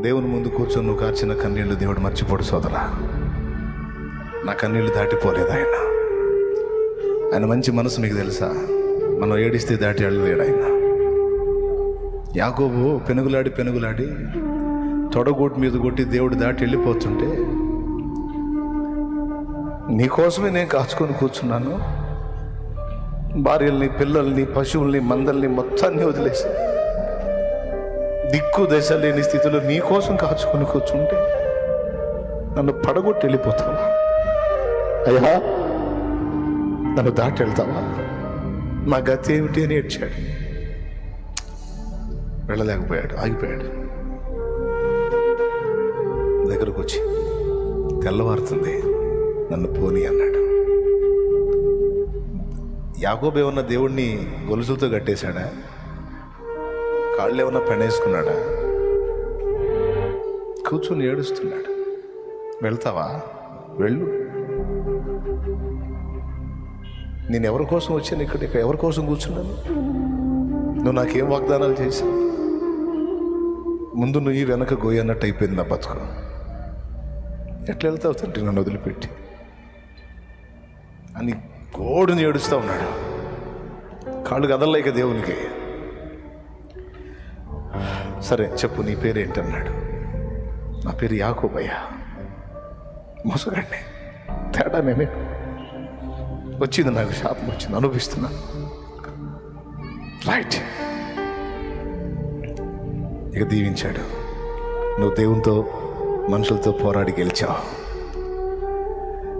దేవుని ముందు కూర్చొని నువ్వు కార్చిన కన్నీళ్ళు దేవుడు మర్చిపోడు సోదర. నా కన్నీళ్ళు దాటిపోలేదు ఆయన. ఆయన మంచి మనసు మీకు తెలుసా? మనం ఏడిస్తే దాటి వెళ్ళలేడు ఆయన. యాకోబు పెనుగులాడి పెనుగులాడి తొడగోటు మీద కొట్టి దేవుడు దాటి వెళ్ళిపోతుంటే నీకోసమే నేను కాచుకొని కూర్చున్నాను. భార్యల్ని పిల్లల్ని పశువుల్ని మందల్ని మొత్తాన్ని వదిలేసి దిక్కు దశ లేని స్థితిలో నీకోసం కాచుకొని కూర్చుంటే నన్ను పడగొట్టి వెళ్ళిపోతావా? అయ్యా నన్ను దాటి వెళ్తావా? నా గతి ఏమిటి అని ఏడ్చాడు. వెళ్ళలేకపోయాడు ఆగిపోయాడు. దగ్గరకు వచ్చి తెల్లవారుతుంది నన్ను పోని అన్నాడు. యాగోబే ఉన్న దేవుణ్ణి గొలుసులతో కట్టేశాడా? కాళ్ళు ఏమన్నా పెనేసుకున్నాడా? కూర్చొని ఏడుస్తున్నాడు. వెళ్తావా? వెళ్ళు. నేను ఎవరి కోసం వచ్చాను ఇక్కడ? ఇక్కడ ఎవరి కోసం కూర్చున్నాను? నువ్వు నాకేం వాగ్దానాలు చేశావు? ముందు నువ్వు వెనక గోయి అన్నట్టు అయిపోయింది నా బతుకు. ఎట్లా వెళ్తావు తండ్రి? నన్ను వదిలిపెట్టి. అని గోడుని ఏడుస్తూ ఉన్నాడు. కాళ్ళు కదలలేక దేవునికి. సరే చెప్పు నీ పేరు ఏంటన్నాడు? నా పేరు యాకోబయ్య మోసగాడిని. తేడా మేమే. వచ్చింది నాకు శాపం వచ్చింది అనుభవిస్తున్నా. రైట్ ఇక దీవించాడు. నువ్వు దేవునితో మనుషులతో పోరాడి గెలిచావు.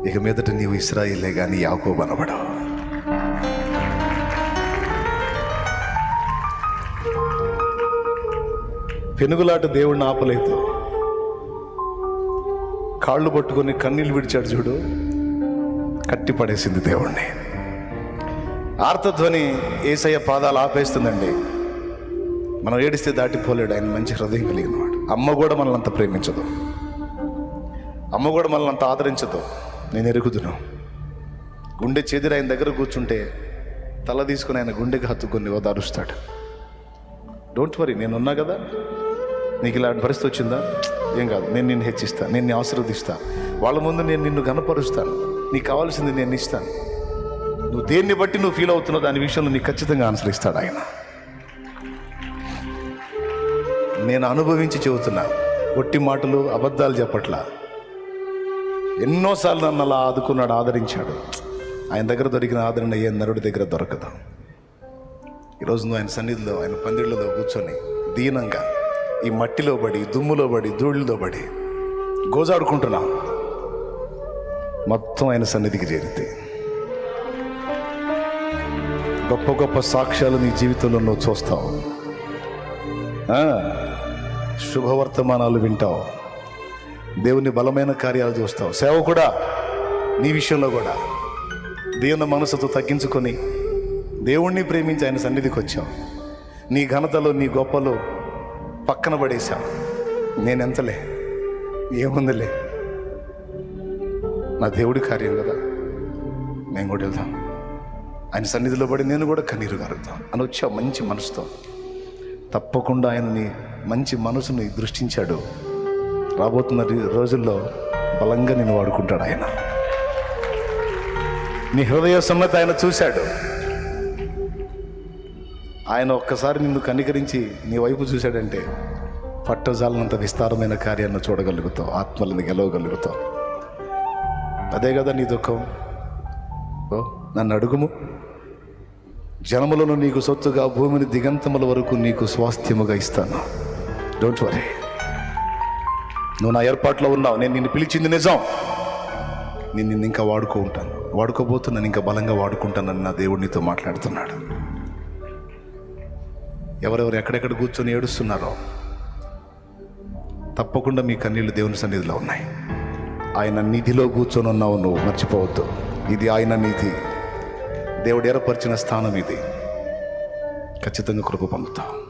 ఇక మీదట నీవు ఇస్రాయిలే కానీ యాకోబనబడవు పెనుగులాట దేవుడిని ఆపలేదు కాళ్ళు పట్టుకొని కన్నీళ్ళు విడిచాడు చూడు కట్టి పడేసింది దేవుణ్ణి. ఆర్తధ్వని ఏసయ్య పాదాలు ఆపేస్తుందండి. మనం ఏడిస్తే దాటిపోలేడు ఆయన మంచి హృదయం కలిగిన వాడు. అమ్మ కూడా మనల్ని అంత ప్రేమించదు. అమ్మ కూడా మనల్ని అంత ఆదరించదు. నేను ఎరుగుదును. గుండె చెదిరి ఆయన దగ్గర కూర్చుంటే తల తీసుకుని ఆయన గుండెకి హత్తుకొని ఓదారుస్తాడు డోంట్ వరీ నేనున్నా కదా? నీకు ఇలాంటి పరిస్థితి వచ్చిందా? ఏం కాదు. నేను నిన్ను హెచ్చిస్తాను నేను ఆశీర్వదిస్తాను వాళ్ళ ముందు నేను నిన్ను గనపరుస్తాను నీకు కావాల్సింది నేను ఇస్తాను. నువ్వు దేన్ని బట్టి నువ్వు ఫీల్ అవుతున్నావు దాని విషయంలో నీకు ఖచ్చితంగా ఆన్సర్ ఇస్తాడు ఆయన. నేను అనుభవించి చెబుతున్నా ఒట్టి మాటలు అబద్ధాలు చెప్పట్లా. ఎన్నోసార్లు నన్ను అలా ఆదుకున్నాడు ఆదరించాడు. ఆయన దగ్గర దొరికిన ఆదరణ ఏ నరుడి దగ్గర దొరకదు. ఈరోజు నువ్వు ఆయన సన్నిధిలో ఆయన పందిళ్ళలో కూర్చొని దీనంగా ఈ మట్టిలో పడి దుమ్ములో పడి ధూళిలో పడి గోజాడుకుంటున్నావు మొత్తం ఆయన సన్నిధికి చేరితే. గొప్ప గొప్ప సాక్ష్యాలు నీ జీవితంలో నువ్వు చూస్తావు. శుభవర్తమానాలు వింటావు. దేవుని బలమైన కార్యాలు చూస్తావు. సేవ కూడా నీ విషయంలో కూడా. దేవుని మనసుతో తగ్గించుకొని దేవుణ్ణి ప్రేమించి ఆయన సన్నిధికి వచ్చావు. నీ ఘనతలో నీ గొప్పలో పక్కన పడేశావు నేనెంతలే? ఏముందిలే? నా దేవుడి కార్యం కదా. మేము కూడా వెళ్దాం. ఆయన సన్నిధిలో పడి నేను కూడా కన్నీరు గారుతాం. అని వచ్చావు మంచి మనసుతో తప్పకుండా ఆయనని మంచి మనసుని దృష్టించాడు. రాబోతున్న రోజుల్లో బలంగా నేను వాడుకుంటాడు ఆయన. నీ హృదయ సన్నత ఆయన చూశాడు. ఆయన ఒక్కసారి నిన్ను కనికరించి నీ వైపు చూశాడంటే పట్టజాలనంత విస్తారమైన కార్యాన్ని చూడగలుగుతావు ఆత్మలను గెలవగలుగుతావు. అదే కదా నీ దుఃఖం? ఓ నన్ను అడుగుము. జనములను నీకు సొత్తుగా భూమిని దిగంతముల వరకు నీకు స్వాస్థ్యముగా ఇస్తాను. డోంట్ వరీ నువ్వు నా ఏర్పాట్లో ఉన్నావు. నేను నిన్ను పిలిచింది నిజం. నేను నిన్ను ఇంకా వాడుకో ఉంటాను. వాడుకోబోతున్నాను ఇంకా బలంగా వాడుకుంటానని నా దేవుడు నీతో మాట్లాడుతున్నాడు. ఎవరెవరు ఎక్కడెక్కడ కూర్చొని ఏడుస్తున్నారో తప్పకుండా మీ కన్నీళ్ళు దేవుని సన్నిధిలో ఉన్నాయి. ఆయన నిధిలో కూర్చొని ఉన్నావు నువ్వు మర్చిపోవద్దు. ఇది ఆయన నిధి దేవుడు ఏర్పరిచిన స్థానం ఇది. ఖచ్చితంగా కృప పొందుతావు